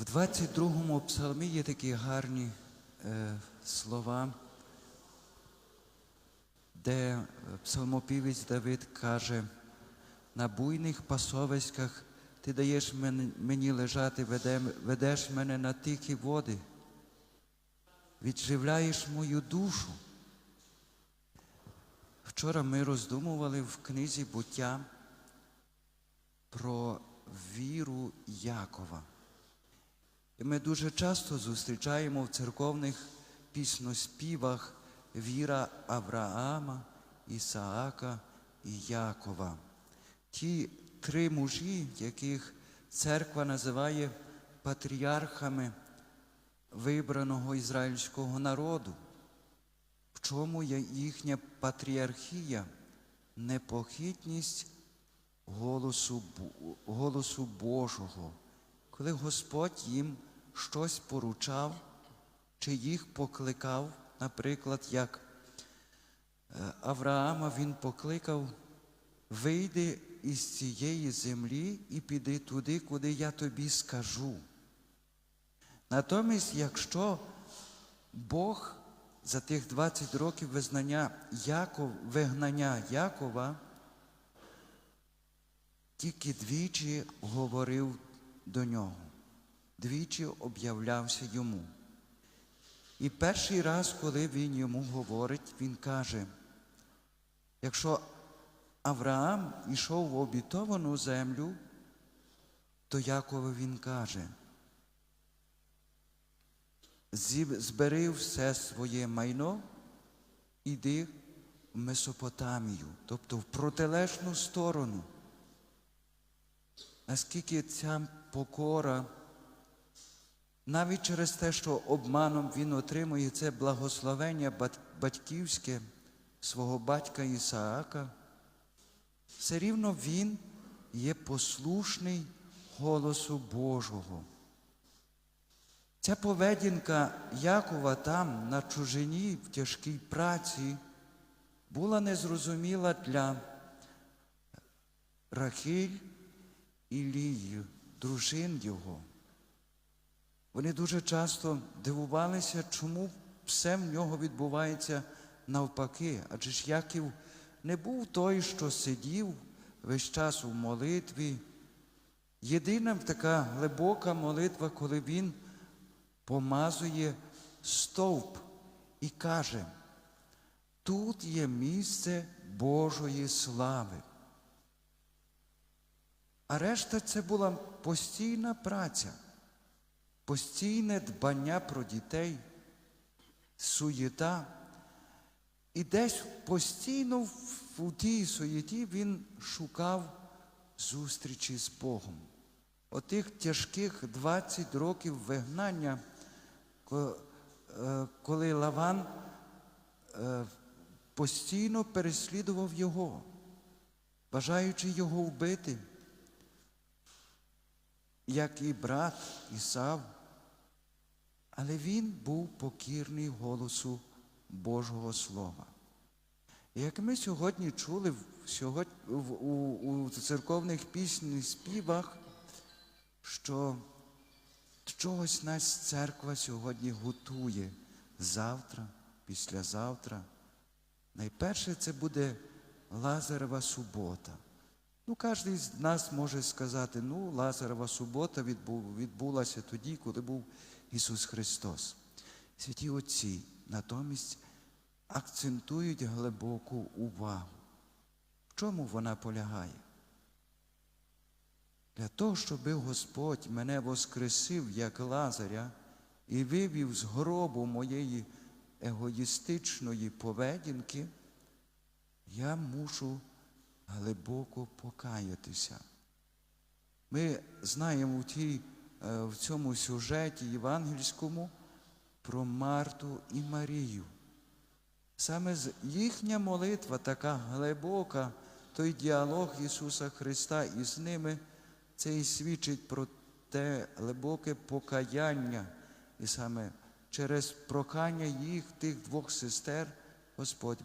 В 22-му псалмі є такі гарні е, слова, де псалмопівець Давид каже, на буйних пасовиськах ти даєш мені лежати, ведеш мене на тихі води, відживляєш мою душу. Вчора ми роздумували в книзі буття про віру Якова. І ми дуже часто зустрічаємо в церковних пісноспівах віра Авраама, Ісаака і Якова. Ті три мужі, яких церква називає патріархами вибраного ізраїльського народу. В чому є їхня патріархія? Непохитність голосу, голосу Божого. Коли Господь їм щось поручав, чи їх покликав, наприклад, як е, Авраама він покликав, вийди із цієї землі і піди туди, куди я тобі скажу. Натомість, якщо Бог за тих 20 років визнання Яков, вигнання Якова тільки двічі говорив до нього, двічі об'являвся йому. І перший раз, коли він йому говорить, він каже, якщо Авраам ішов в обітовану землю, то Якову він каже, збери все своє майно, іди в Месопотамію, тобто в протилежну сторону. Наскільки ця покора, навіть через те, що обманом він отримує це благословення батьківське свого батька Ісаака, все рівно він є послушний голосу Божого. Ця поведінка Якова там, на чужині, в тяжкій праці, була незрозуміла для Рахиль і Лії, дружин його. Вони дуже часто дивувалися, чому все в нього відбувається навпаки. Адже ж Яків не був той, що сидів весь час у молитві. Єдина така глибока молитва, коли він помазує стовп і каже, тут є місце Божої слави. А решта це була постійна праця, постійне дбання про дітей, суєта. І десь постійно в тій суєті він шукав зустрічі з Богом. Отих тяжких 20 років вигнання, е, коли Лаван е, постійно переслідував його, бажаючи його вбити, як і брат Ісав. Але він був покірний голосу Божого Слова. Як ми сьогодні чули сьогодні, у, у церковних пісень співах, що чогось нас церква сьогодні готує завтра, післязавтра. Найперше це буде Лазарева субота. Ну, кожен з нас може сказати, ну, Лазарева субота відбу- відбулася тоді, коли був Ісус Христос. Святі Отці натомість акцентують глибоку увагу. В чому вона полягає? Для того, щоб Господь мене воскресив як Лазаря і вивів з гробу моєї егоїстичної поведінки, я мушу глибоко покаятися. Ми знаємо в, тій, е, в цьому сюжеті євангельському про Марту і Марію. Саме їхня молитва така глибока, той діалог Ісуса Христа із ними, це і свідчить про те глибоке покаяння. І саме через прохання їх, тих двох сестер, Господь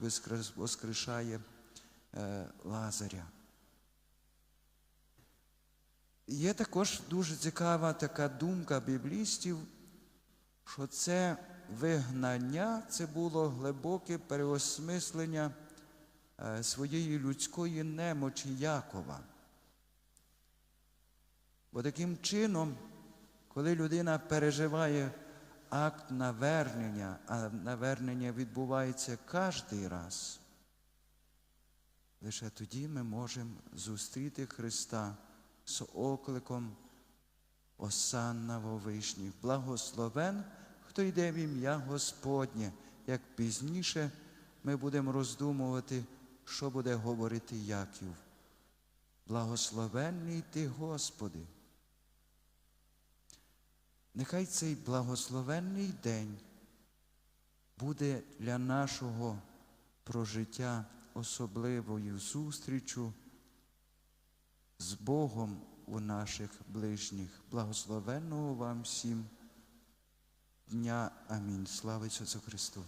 воскрешає Лазаря. Є також дуже цікава така думка біблістів, що це вигнання, це було глибоке переосмислення е, своєї людської немочі Якова. Бо таким чином, коли людина переживає акт навернення, а навернення відбувається кожний раз, лише тоді ми можемо зустріти Христа з окликом Осанна во вишніх. Благословен, хто йде в ім'я Господнє, як пізніше ми будемо роздумувати, що буде говорити Яків. Благословенний ти, Господи. Нехай цей благословенний день буде для нашого прожиття особливою зустрічю з Богом у наших ближніх. Благословенного вам всім дня. Амінь. Слава Ісусу Христу!